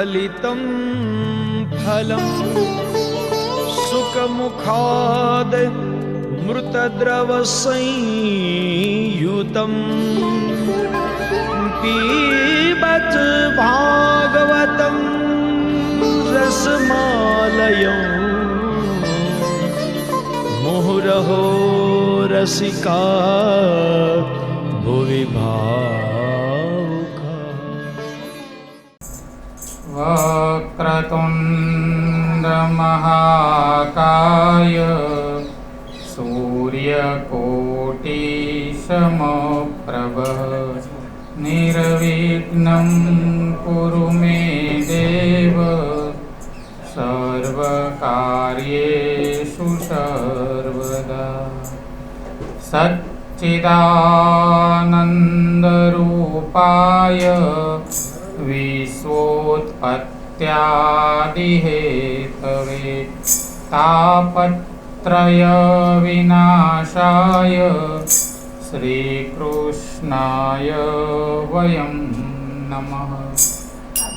कल्पतरोर्गलितं फलं सुखमुखाद् मृतद्रवसंयुतं पीबत भागवतं रसमालयम् मुहुरहो रसिका भुवि वक्रतुण्डमहाकाय सूर्यकोटिसमप्रभ निर्विघ्नं कुरु मे देव। सर्वकार्येषु सर्वदा। सच्चिदानन्दरूपाय विश्वोत्पत्त्यादिहेतवे तापत्रयविनाशाय श्रीकृष्णाय वयं नमः।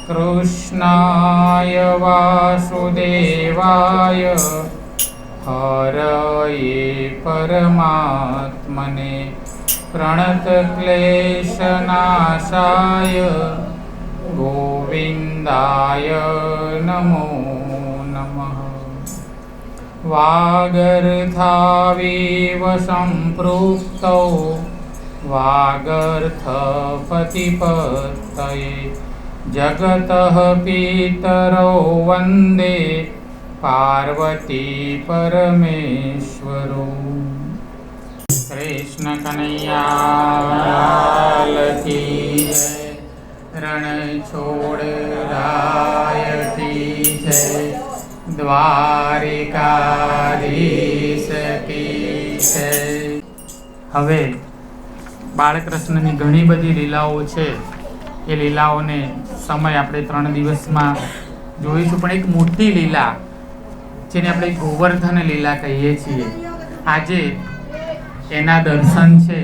कृष्णाय वासुदेवाय हरये परमात्मने प्रणतक्लेशनाशाय गोविन्दाय नमो नमः। वागर्थावीव सम्पृक्तौ वागर्थपतिपत्तये जगतः पितरौ वन्दे पार्वती परमेश्वरो। कृष्ण રણ છોડ રાયતી જય દ્વારિકાધીશ કી જય હવે બાળકૃષ્ણની ઘણી બધી લીલાઓ છે. એ લીલાઓને સમય આપણે ત્રણ દિવસમાં જોઈશું. પણ એક મોટી લીલા, જેને આપણે ગોવર્ધન લીલા કહીએ છીએ, આજે એના દર્શન છે.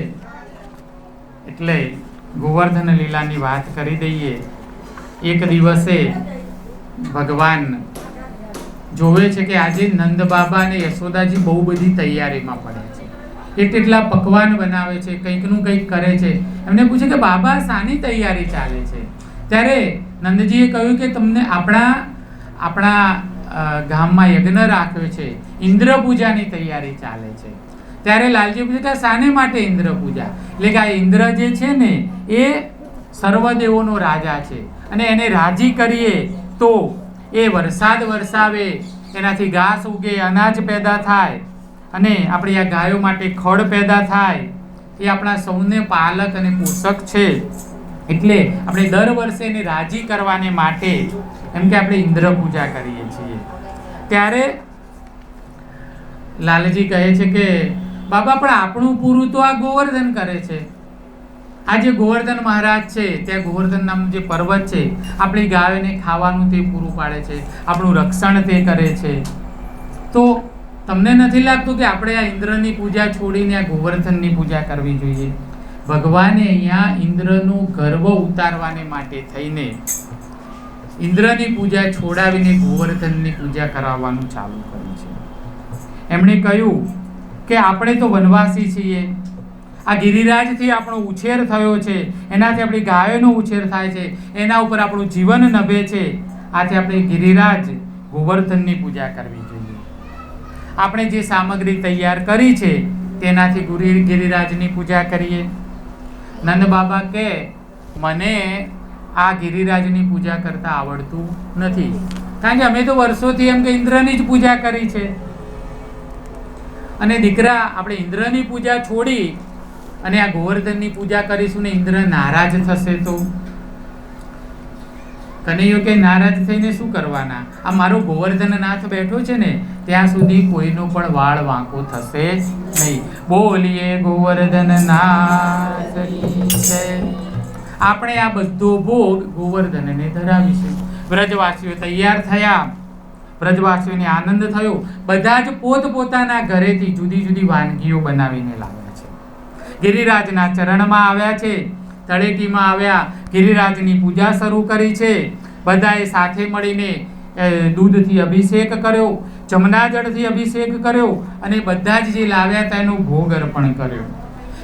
એટલે ગોવર્ધન લીલાની વાત કરી દઈએ. એક દિવસે ભગવાન જોવે છે કે આજે નંદ બાબા અને યશોદાજી બહુ બધી તૈયારીમાં પડે છે. કે કેટલા પકવાન બનાવે છે કંઈકનું કંઈક કરે છે. એમને પૂછે કે બાબા, શાની તૈયારી ચાલે છે? ત્યારે નંદજીએ કહ્યું કે તમને આપણા આપણા ગામમાં યજ્ઞ રાખ્યો છે. ઇન્દ્ર પૂજાની તૈયારી ચાલે છે. ત્યારે લાલજી પૂછે કે શાને માટે ઇન્દ્ર પૂજા? એટલે કે આ ઇન્દ્ર જે છે ને, એ સર્વદેવોનો રાજા છે. અને એને રાજી કરીએ તો એ વરસાદ વરસાવે, એનાથી ઘાસ ઉગે, અનાજ પેદા થાય, અને આપણી આ ગાયો માટે ખડ પેદા થાય. એ આપણા સૌને પાલક અને પોષક છે. એટલે આપણે દર વર્ષે એને રાજી કરવાને માટે એમ કે આપણે ઇન્દ્ર પૂજા કરીએ છીએ. ત્યારે લાલજી કહે છે કે બાબા, પણ આપણું પૂરું તો આ ગોવર્ધન કરે છે. આ જે ગોવર્ધન મહારાજ છે ત્યાં ગોવર્ધન નામનું જે પર્વત છે, આપણી ગાયને ખાવાનું તે પૂરું પાડે છે, આપણું રક્ષણ તે કરે છે. તો તમને નથી લાગતું કે આપણે આ ઇન્દ્રની પૂજા છોડીને આ ગોવર્ધનની પૂજા કરવી જોઈએ? ભગવાને અહીંયા ઇન્દ્રનું ગર્વ ઉતારવાને માટે થઈને ઇન્દ્રની પૂજા છોડાવીને ગોવર્ધનની પૂજા કરાવવાનું ચાલુ કર્યું છે. એમણે કહ્યું કે આપણે તો વનવાસી છીએ. આ ગિરિરાજથી આપણો ઉછેર થયો છે. એનાથી આપણી ગાયોનો ઉછેર થાય છે. એના ઉપર આપણું જીવન નભે છે. આથી આપણે ગિરિરાજ ગોવર્ધનની પૂજા કરવી જોઈએ. આપણે જે સામગ્રી તૈયાર કરી છે, તેનાથી ગુરી ગિરિરાજની પૂજા કરીએ. નંદ બાબા કે, મને આ ગિરિરાજની પૂજા કરતાં આવડતું નથી. કારણ કે અમે તો વર્ષોથી એમ કે ઇન્દ્રની જ પૂજા કરી છે. અને દીકરા, આપણે ઇન્દ્રની પૂજા છોડી અને આ ગોવર્ધનની પૂજા કરીશું ને ઇન્દ્ર નારાજ થશે તો? કનૈયો કે નારાજ થઈને શું કરવાના? આ મારો ગોવર્ધન નાથ બેઠો છે ને, ત્યાં સુધી કોઈનો પણ વાળ વાંકો થશે નહીં. બોલીએ ગોવર્ધન આપણે આ બધો ભોગ ગોવર્ધનને ધરાવીશું. વ્રજવાસીઓ તૈયાર થયા. વ્રજવાસીઓને આનંદ થયો. બધા જ પોતપોતાના ઘરેથી જુદી જુદી વાનગીઓ બનાવીને લાવ્યા છે. ગિરિરાજના ચરણમાં આવ્યા છે. તળેટીમાં આવ્યા. ગિરિરાજની પૂજા શરૂ કરી છે. બધાએ સાથે મળીને દૂધથી અભિષેક કર્યો જમના જળથી અભિષેક કર્યો અને બધા જ જે લાવ્યા હતા ભોગ અર્પણ કર્યો.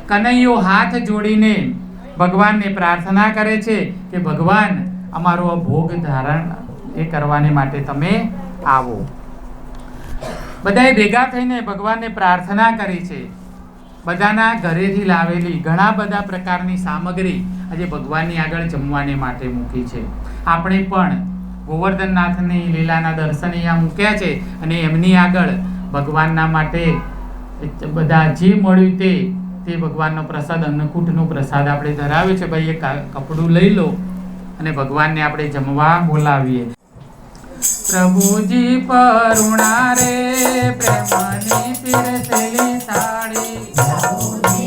કનૈયો હાથ જોડીને ભગવાનને પ્રાર્થના કરે છે કે ભગવાન, અમારો આ ભોગ ધારણ એ કરવાને માટે તમે આવો. બધાએ ભેગા થઈને ભગવાનને પ્રાર્થના કરી છે. બધાના ઘરેથી લાવેલી ઘણા બધા પ્રકારની સામગ્રી આજે ભગવાનની આગળ જમવાને માટે મૂકી છે. આપણે પણ ગોવર્ધનનાથની લીલાના દર્શન અહીંયા મૂક્યા છે અને એમની આગળ ભગવાનના માટે બધા જે મળ્યું તે તે ભગવાનનો પ્રસાદ, અન્નકૂટનો પ્રસાદ આપણે ધરાવ્યો છે. ભાઈ એ કપડું લઈ લો અને ભગવાનને આપણે જમવા બોલાવીએ. प्रभुजी परुणारे प्रेमाने फिरसली साडी. प्रभुजी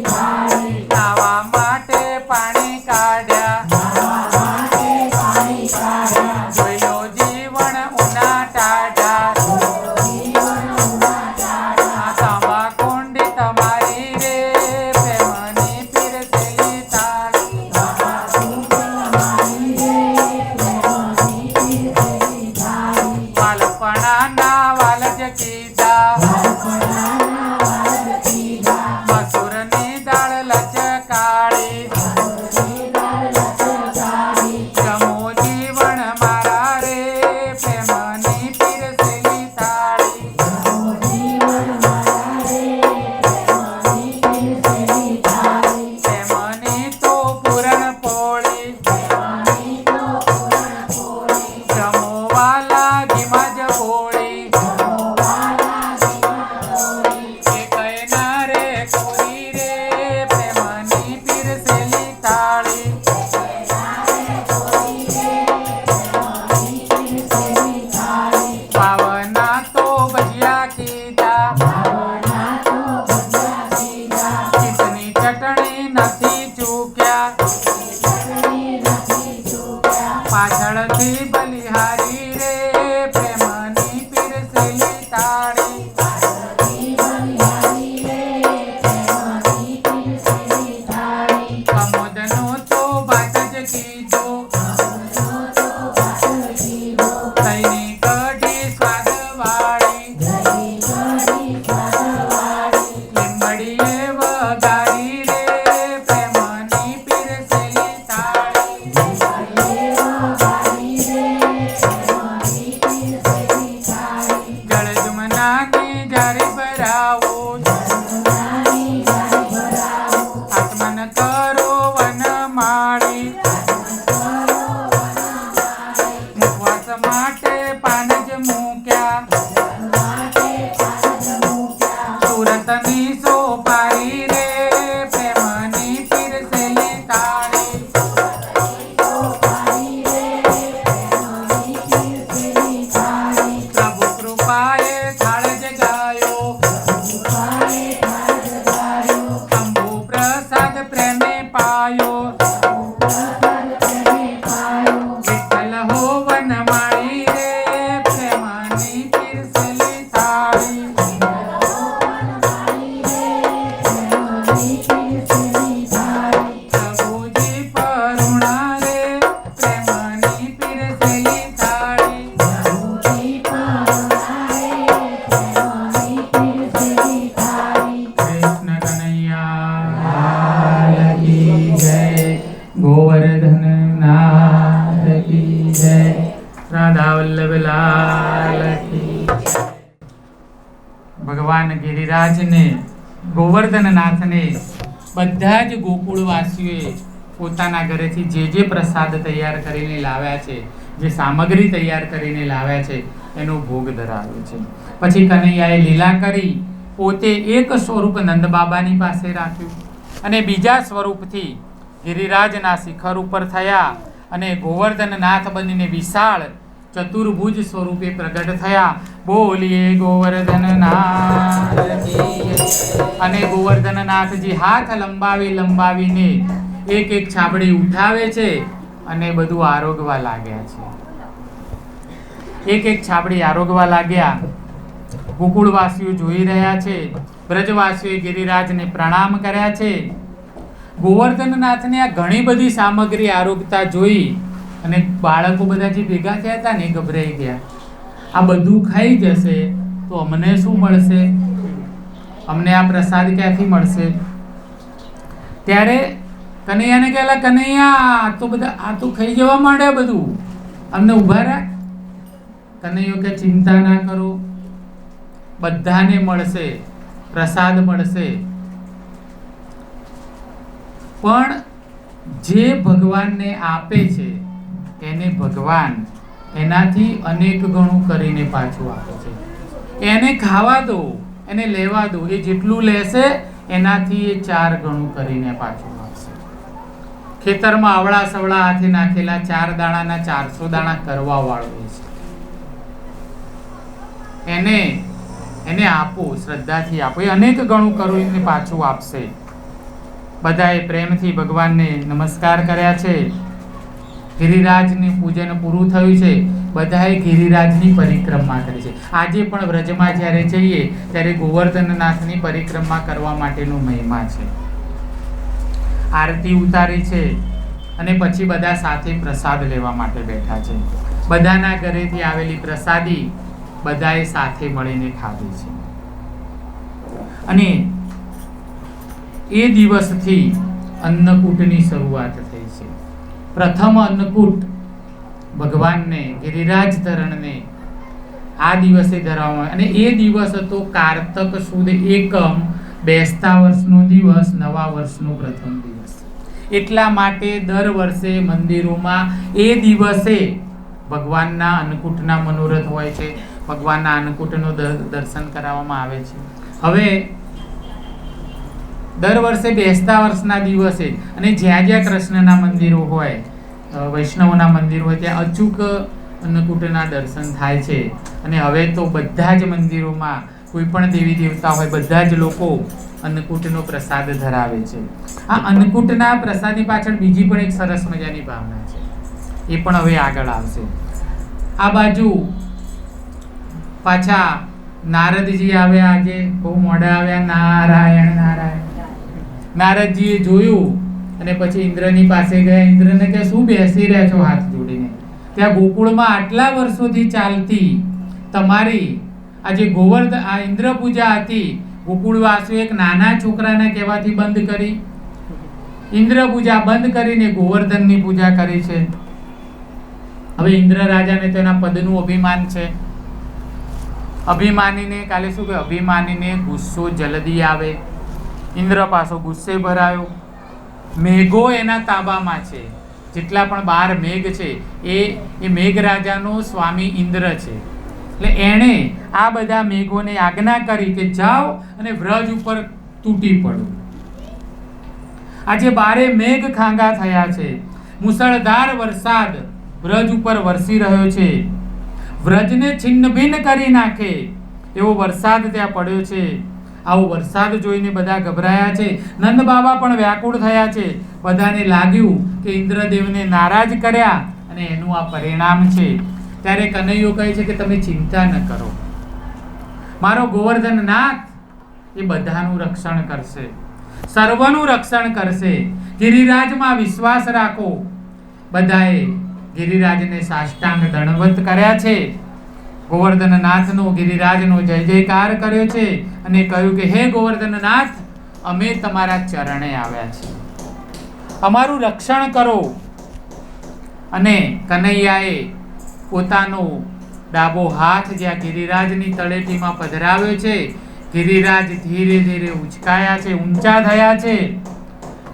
નાવા માટે ભગવાન ગિરિરાજને ગોવર્ધનનાથને બધા જ ગોકુળવાસીઓએ પોતાના ઘરેથી જે જે પ્રસાદ તૈયાર કરીને લાવ્યા છે, જે સામગ્રી તૈયાર કરીને લાવ્યા છે, એનો ભોગ ધરાવ્યો છે. પછી કનૈયાએ લીલા કરી, પોતે એક સ્વરૂપ નંદબાબાની પાસે રાખ્યું અને બીજા સ્વરૂપથી ગિરિરાજના શિખર ઉપર થયા અને ગોવર્ધનનાથ બનીને વિશાળ ચતુર્ભુજ સ્વરૂપે પ્રગટ થયા. બોલીએ ગોવર્ધનનાથ. અને ગોવર્ધનનાથજી હાથ લંબાવી લંબાવીને એક એક છાબડી ઉઠાવે છે અને બધું આરોગવા લાગ્યા છે. એક એક છાબડી આરોગવા લાગ્યા. ગોકુળવાસીઓ જોઈ રહ્યા છે. બ્રજવાસીઓએ ગિરિરાજને પ્રણામ કર્યા છે. ગોવર્ધનનાથને આ ઘણી બધી સામગ્રી આરોગતા જોઈ અને બાળકો બધા જે ભેગા થયા હતા ને ગભરાઈ ગયા. આ બધું ખાઈ જશે તો અમને શું મળશે? અમને આ પ્રસાદ ક્યાંથી મળશે? ત્યારે કનૈયાને કહેલા, કનૈયા, આ તો બધા, આ તો ખાઈ જવા માંડ્યા બધું. અમને ઊભા રાખ. કનૈયો કે, ચિંતા ના કરો. બધાને મળશે, પ્રસાદ મળશે. પણ જે ભગવાનને આપે છે એને ભગવાન એનાથી અનેક ગણું કરીને પાછું આપે છે. એને ખાવા દો, એને લેવા દો, એ જેટલું લેશે, એનાથી એ ચાર ગણું કરીને પાછું આપશે. ખેતરમાં આવળા સવળા હાથે નાખેલા ચાર દાણાના ચારસો દાણા કરવા વાળો છે. એને એને આપો, શ્રદ્ધાથી આપો, એ અનેક ગણું કરીને પાછું આપશે. બધાએ પ્રેમથી ભગવાનને નમસ્કાર કર્યા છે. ગિરિરાજની પૂજન પૂરું થયું છે. બધાએ ગિરિરાજની પરિક્રમા કરી છે. આજે પણ વ્રજમાં જ્યારે જઈએ, ત્યારે ગોવર્ધનનાથની પરિક્રમા કરવા માટેનો મહિમા છે. આરતી ઉતારી છે અને પછી બધા સાથે પ્રસાદ લેવા માટે બેઠા છે. બધાના ઘરેથી આવેલી પ્રસાદી બધાએ સાથે મળીને ખાધી છે. અને એ દિવસથી અન્નકૂટની શરૂઆત પ્રથમ અન્નકૂટ ભગવાનને ગિરિરાજ ધરણને આ દિવસે ધરવામાં અને એ દિવસ હતો કારતક સુદ એકમ, બેસતા વર્ષનો દિવસ, નવા વર્ષનો પ્રથમ દિવસ. એટલા માટે દર વર્ષે મંદિરોમાં એ દિવસે ભગવાનના અન્નકૂટના મનોરથ હોય છે. ભગવાનના અન્નકૂટનું દર- દર્શન કરાવવામાં આવે છે. હવે દર વર્ષે બેસતા વર્ષના દિવસે અને જ્યાં જ્યાં કૃષ્ણના મંદિરો હોય વૈષ્ણવના મંદિર ત્યાં અચૂક અન્નકૂટના દર્શન થાય છે. અને હવે તો બધા જ મંદિરોમાં કોઈ પણ દેવી દેવતા હોય, બધા જ લોકો અન્નકૂટનો પ્રસાદ ધરાવે છે. આ અન્નકૂટના પ્રસાદની પાછળ બીજી પણ એક સરસ મજાની ભાવના છે. એ પણ હવે આગળ આવશે. આ બાજુ પાછા નારદજી આવ્યા આજે. બહુ મોડા આવ્યા. નારાયણ નારાયણ. નારદજીએ જોયું અને પછી ઇન્દ્રની પાસે ગયા. ઇન્દ્રને કે શું બેસી રહ્યા છો હાથ જોડીને? ત્યાં ગોકુળમાં આટલા વર્ષોથી ચાલતી તમારી આ જે ગોવર્ધ, આ ઇન્દ્ર પૂજા હતી ગોકુળવાસીઓ એક નાના છોકરાના કહેવાથી બંધ કરી. ઇન્દ્ર પૂજા બંધ કરીને ગોવર્ધનની પૂજા કરી છે. હવે ઇન્દ્ર રાજાને તેના પદનું અભિમાન છે. અભિમાનીને, કાલે શું કે અભિમાનીને ગુસ્સો જલ્દી આવે. ઇન્દ્ર પાછો ગુસ્સે ભરાયો. મેઘો એના તાબામાં છે. જેટલા પણ બાર મેઘ છે, એ એ મેઘરાજાનો સ્વામી ઇન્દ્ર છે. એટલે એણે આ બધા મેઘોને આજ્ઞા કરી કે જાઓ અને વ્રજ ઉપર તૂટી પડો. આજે બારે મેઘ ખાંગા થયા છે. મુસળધાર વરસાદ વ્રજ ઉપર વરસી રહ્યો છે. વ્રજને છિન્નભિન્ન કરી નાખે. એવો વરસાદ ત્યાં પડ્યો છે. આવો વરસાદ જોઈને બધા ગભરાયા છે. નંદ બાબા પણ વ્યાકુળ થયા છે. બધાને લાગ્યું કે ઇન્દ્રદેવને નારાજ કર્યા અને એનું આ પરિણામ છે. ત્યારે કનૈયો કહે છે કે તમે ચિંતા ન કરો. મારો ગોવર્ધન નાથ એ બધાનું રક્ષણ કરશે. સર્વનું રક્ષણ કરશે. ગિરિરાજમાં વિશ્વાસ રાખો. બધાએ ગિરિરાજને સાષ્ટાંગ દંડવત કર્યા છે. ગોવર્ધન નાથનો ગિરિરાજનો જય જયકાર કર્યો છે અને કહ્યું કે, હે ગોવર્ધન નાથ અમે તમારા ચરણે આવ્યા છીએ. અમારું રક્ષણ કરો. અને કનૈયાએ પોતાનો ડાબો હાથ જ્યાં ગિરિરાજની તળેટીમાં પધરાવ્યો છે, ગિરિરાજ ધીરે ધીરે ઉચકાયા છે, ઊંચા થયા છે.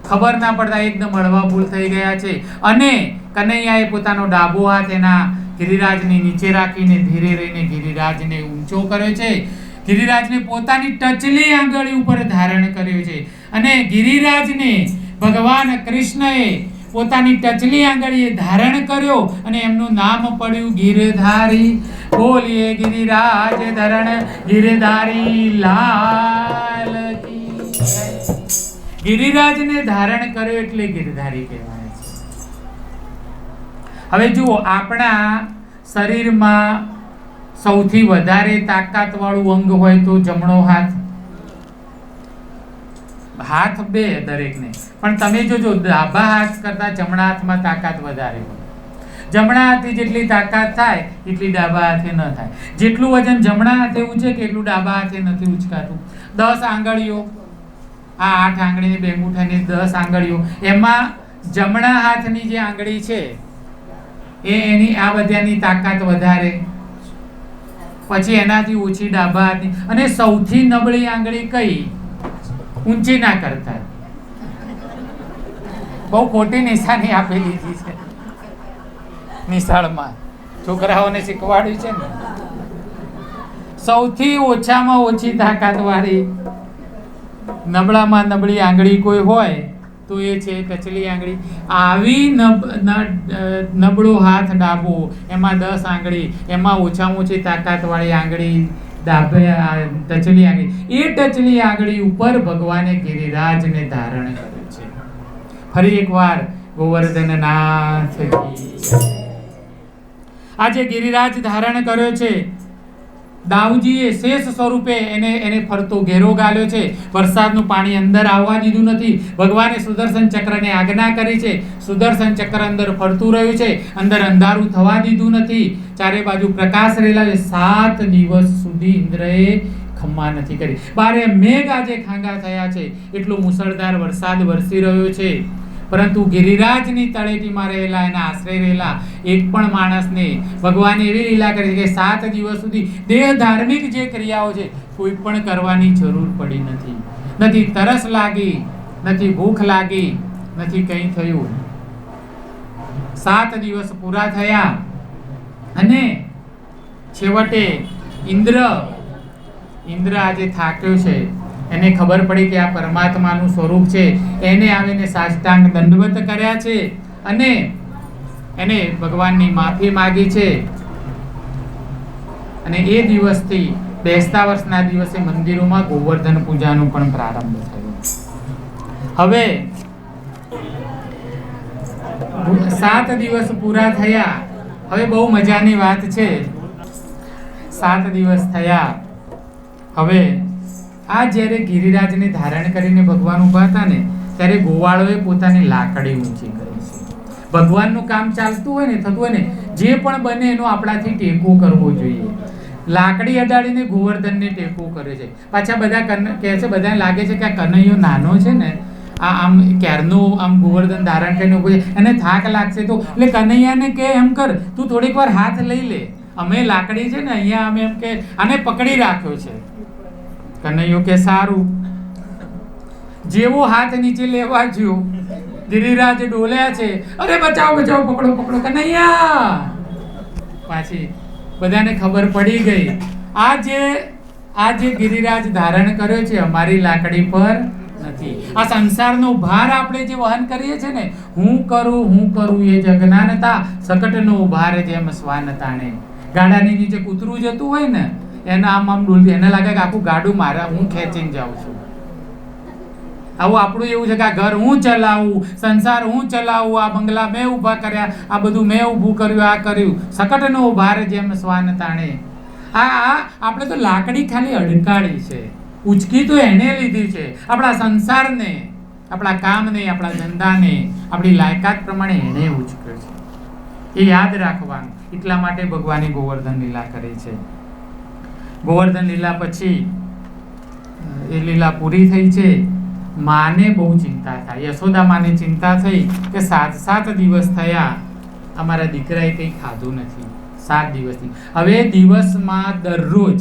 ખબર ના પડતા એકદમ હળવા ભૂલ થઈ ગયા છે. અને કનૈયાએ પોતાનો ડાબો હાથ એના ગિરિરાજની નીચે રાખીને ધીરે રહીને ગિરિરાજને ઊંચો કર્યો છે. ગિરિરાજને પોતાની ટચલી આંગળી ઉપર ધારણ કર્યો છે. અને ગિરિરાજને ભગવાન કૃષ્ણએ પોતાની ટચલી આંગળીએ ધારણ કર્યો અને એમનું નામ પડ્યું ગિરધારી. બોલીએ, ગિરિરાજ ધરણ, ગિરધારી લાલ. ગિરિરાજને ધારણ કર્યો એટલે ગિરધારી કહેવાય. હવે જુઓ, આપણા શરીરમાં સૌથી વધારે તાકાતવાળું અંગ હોય તો જમણો હાથ. હાથ બે દરેકને. પણ તમે જોજો, ડાબા હાથ કરતાં જમણા હાથમાં તાકાત વધારે હોય. જમણા હાથે જેટલી તાકાત થાય, એટલી ડાબા હાથે ન થાય. જેટલું વજન જમણા હાથે ઊંચે કે એટલું ડાબા હાથે નથી ઉંચકાતું. દસ આંગળીઓ. આ આઠ આંગળીની બે અંગૂઠાની દસ આંગળીઓ. એમાં જમણા હાથની જે આંગળી છે એ એની આ બધાની તાકાત વધારે. પછી એનાથી ઓછી ડાબા હાથની. અને સૌથી નબળી આંગળી કઈ? ઊંચી ના કરતા. બહુ ખોટી નિશાની આપી દીધી છે. નિશાળમાં. છોકરાઓને શીખવાડ્યું છે ને. સૌથી ઓછામાં ઓછી તાકાત વાળી નબળામાં નબળી આંગળી કોઈ હોય તો એ છે કચલી આંગળી. આવી નબ નબળો હાથ ડાબો, એમાં દસ આંગળી, એમાં ઓછામાં ઓછી તાકાતવાળી આંગળી ડાબે ટચલી આંગળી. એ ટચલી આંગળી ઉપર ભગવાને ગિરિરાજને ધારણ કર્યું છે. ફરી એકવાર ગોવર્ધન નાથ. આજે ગિરિરાજ ધારણ કર્યો છે. દાઉજીએ શેષ સ્વરૂપે એને એને ફરતો ઘેરો ગાલ્યો છે. વરસાદનું પાણી અંદર આવવા દીધું નથી. ભગવાને સુદર્શન ચક્રને આજ્ઞા કરી છે. સુદર્શન ચક્ર અંદર ફરતું રહ્યું છે. અંદર અંધારું થવા દીધું નથી. ચારે બાજુ પ્રકાશ રહેલા છે. સાત દિવસ સુધી ઇન્દ્રએ ખમ્મા નથી કરી. બારે મેઘ આજે ખાંગા થયા છે. એટલો મુસળધાર વરસાદ વરસી રહ્યો છે. પરંતુ ગિરિરાજની તળેટીમાં રહેલા, એના આશ્રય રહેલા એક પણ માણસને ભગવાને એવી લીલા કરી કે સાત દિવસ સુધી દેહ ધાર્મિક જે ક્રિયાઓ છે, કોઈ પણ કરવાની જરૂર પડી નથી. નથી તરસ લાગી, નથી ભૂખ લાગી, નથી કંઈ થયું. સાત દિવસ પૂરા થયા અને છેવટે ઇન્દ્ર ઇન્દ્ર આજે થાક્યો છે. એને ખબર પડી કે આ પરમાત્માનું સ્વરૂપ છે. એને આવીને સાષ્ટાંગ દંડવત કર્યા છે અને એને ભગવાનની માફી માગી છે. અને એ દિવસથી બેસતા વર્ષના દિવસે મંદિરોમાં ગોવર્ધન પૂજાનું પણ પ્રારંભ થયો. હવે સાત દિવસ પૂરા થયા. હવે બહુ મજાની વાત છે. સાત દિવસ થયા. હવે આ જ્યારે ગિરિરાજને ધારણ કરીને ભગવાન ઊભા હતા ને, ત્યારે ગોવાળોએ પોતાની લાકડી ઊંચી કરી છે. ભગવાનનું કામ ચાલતું હોય ને, થતું હોય ને, જે પણ બને એનો આપણાથી ટેકો કરવો જોઈએ. લાકડી અડાડીને ગોવર્ધનને ટેકો કરે છે. પાછા બધા કન, કહે છે, બધાને લાગે છે કે આ કનૈયો નાનો છે ને, આ આમ ક્યારનું આમ ગોવર્ધન ધારણ કરીને છે. એને થાક લાગશે તો એટલે કનૈયાને કે એમ કર, તું થોડીક વાર હાથ લઈ લે. અમે લાકડી છે ને, અહીંયા અમે એમ કે આને પકડી રાખ્યો છે. કનૈયો કે, સારું. જેવો હાથ નીચે લેવા જ્યો ગિરિરાજ ડોલ્યા છે, અરે, બચાવ બચાવ, પકડો પકડો, કનૈયા. પાછી બધાને ખબર પડી ગઈ. આ જે આ જે ગિરિરાજ ધારણ કર્યો છે, અમારી લાકડી પર નથી. આ સંસારનો ભાર આપણે જે વહન કરીએ છીએ ને, હું કરું હું કરું એ જગનાનતા, સકટનો ભાર જેમ સ્વાન તાણે ગાડાની નીચે કૂતરું જતું હોય ને એના આમ આમ ડોલતી એને લાગે કે આખું ગાડું મારા હું ખેંચીને જાઉં છું. આવું આપણું એવું છે કે આ ઘર હું ચલાવું, સંસાર હું ચલાવું, આ બંગલા મેં ઊભા કર્યા, આ બધું મેં ઊભું કર્યું, આ કર્યું. સકટનો ભાર જેમ સ્વાન તાણે. આ આપણે તો લાકડી ખાલી અડકાળી છે. ઉચકી તો એને લીધી છે. આપણા સંસારને, આપણા કામને, આપણા ધંધાને, આપણી લાયકાત પ્રમાણે એને ઉચક્યો છે. એ યાદ રાખવાનું. એટલા માટે ભગવાને ગોવર્ધન લીલા કરી છે. ગોવર્ધન લીલા પછી એ લીલા પૂરી થઈ છે. માને બહુ ચિંતા થાય. યશોદા માને ચિંતા થઈ કે સાત સાત દિવસ થયા અમારા દીકરાએ કંઈ ખાધું નથી. સાત દિવસથી હવે દિવસમાં દરરોજ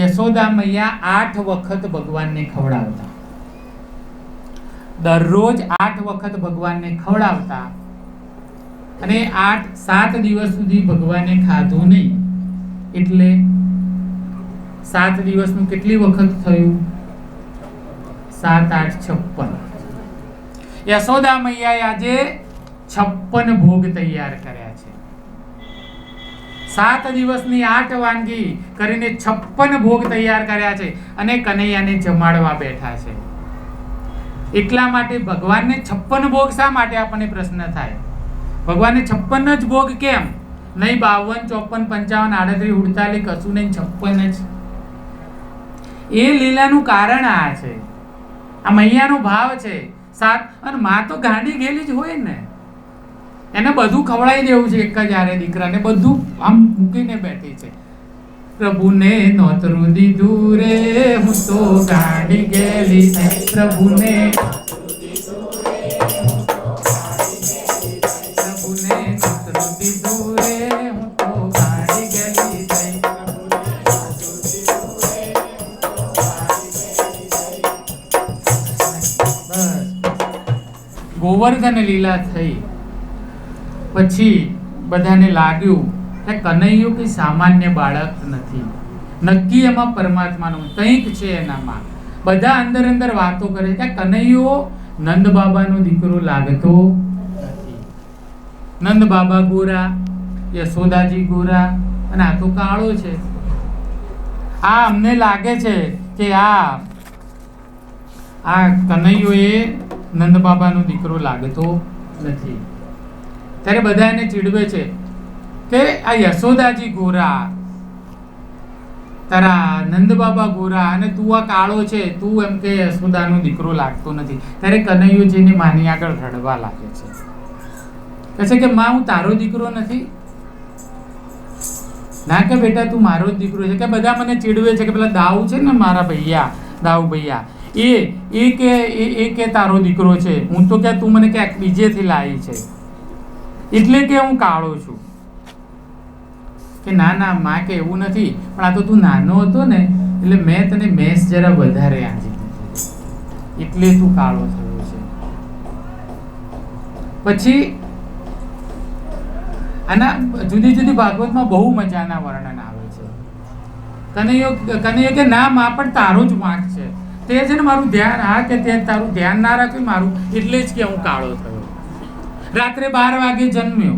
યશોદા મૈયા આઠ વખત ભગવાનને ખવડાવતા. દરરોજ આઠ વખત ભગવાનને ખવડાવતા. અને આઠ સાત દિવસ સુધી ભગવાને ખાધું નહીં. એટલે સાત દિવસનું કેટલી વખત થયું? સાત, આઠ, છપ્પન. યશોદા મૈયાએ આજે છપ્પન ભોગ તૈયાર કર્યા છે. સાત દિવસની આઠ વાનગી કરીને છપ્પન ભોગ તૈયાર કર્યા છે અને કનૈયાને જમાડવા બેઠા છે. એટલા માટે ભગવાનને છપ્પન ભોગ શા માટે આપણને પ્રશ્ન થાય? ભગવાનને છપ્પન જ ભોગ કેમ? નહીં, બાવન, ચોપન, પંચાવન, આડત્રીસ, ઉડતાલીસ કશું નહીં છપ્પન જ. એ લીલાનું કારણ આ છે. આ મૈયાનો ભાવ છે. સાત અને માં તો ગાંડી ગયેલી જ હોય ને. એને બધું ખવડાવી દેવું છે એક જ આરે દીકરાને. બધું આમ મૂકીને બેઠી છે. પ્રભુને નોતરું દીધું રે. હું તો ગાંડી ગયેલી પ્રભુને. ગોવર્ધન લીલા થઈ. પછી બધાને લાગ્યું કે કનૈયો કે સામાન્ય બાળક નથી. નક્કી એમાં પરમાત્માનું કંઈક છે એનામાં. બધા અંદર અંદર વાતો કરે કે કનૈયો, નંદ બાબાનો દીકરો લાગતો નથી. નંદ બાબા ગોરા, યશોદાજી ગોરા, અને આ તો કાળો છે. આ અમને લાગે છે કે આ આ કનૈયોએ નંદ બાબાનો દીકરો લાગતો નથી. ત્યારે બધા એને ચીડવે છે કે આ યશોદાજી ગોરા, તારા નંદ બાબા ગોરા અને તું આ કાળો છે, તું એમ કે યશોદાનો દીકરો લાગતો નથી. ત્યારે કનૈયો જેને માની આગળ રડવા લાગે છે. કહે છે કે, માં, હું તારો દીકરો નથી? ના કે બેટા, તું મારો જ દીકરો છે. કે બધા મને ચીડવે છે કે, પેલા દાઉ છે ને મારા ભૈયા, દાઉ ભૈયા એ એ કે એ કે તારો દીકરો છે. હું તો કે તું મને ક્યાંક બીજેથી લાવી છે. એટલે કે હું કાળો છું. કે ના ના, માં કે એવું નથી. પણ આ તો તું નાનો હતો ને, એટલે મેં તને મેસ જરા વધારે આંજી એટલે તું કાળો થયો છે. પછી, આના જુદી જુદી ભાગવતમાં બહુ મજાના વર્ણન આવે છે. કનૈયો કનૈયો કે ના, માં પણ તારો જ વાંક છે. તે છે ને મારું ધ્યાન, હા કે તે તારું ધ્યાન ના રાખ્યું મારું એટલે જ કે હું કાળો થયો. રાત્રે બાર વાગે જન્મ્યો.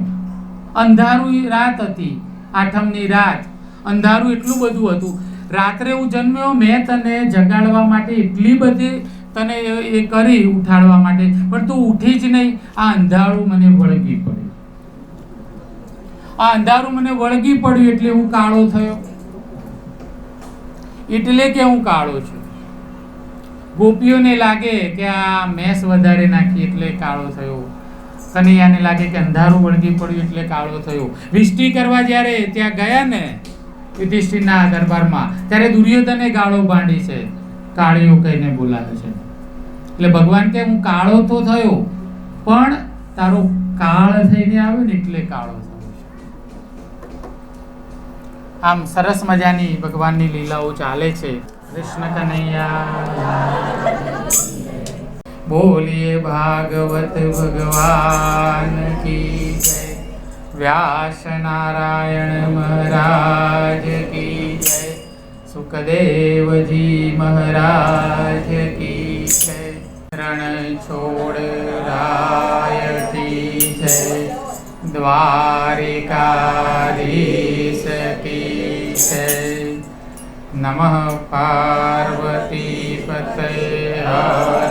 અંધારું રાત હતી, આઠમની રાત. અંધારું એટલું બધું હતું. રાત્રે હું જન્મ્યો, મેં તને જગાડવા માટે એટલી બધી તને એ કરી ઉઠાડવા માટે, પણ તું ઉઠી જ નહીં. આ અંધારું મને વળગી પડ્યું. આ અંધારું મને વળગી પડ્યું એટલે હું કાળો થયો. એટલે કે હું કાળો છું. ગોપીઓને લાગે કે આ મેસ વધારે નાખી એટલે કાળો થયો. કનૈયાને લાગે કે અંધારું વળગી પડ્યું એટલે કાળો થયો. વિષ્ટિ કરવા જ્યારે ત્યાં ગયા ને યુધિષ્ઠિરના દરબારમાં, ત્યારે દુર્યોધને ગાળો બાંધી છે. કાળીઓ કહીને બોલાવે છે. એટલે ભગવાન કે હું કાળો તો થયો, પણ તારો કાળ થઈને આવ્યો ને એટલે કાળો થયો. આમ સરસ મજાની ભગવાનની લીલાઓ ચાલે છે. કૃષ્ણ કનૈયા બોલીએ ભાગવત ભગવાન કી જય. વ્યાસ નારાયણ મહારાજ કી જય. સુખદેવજી મહારાજ કી જય. રણ છોડ રાય કી જય. દ્વારિકાધીશ કી જય. નમઃ પાર્વતી પતય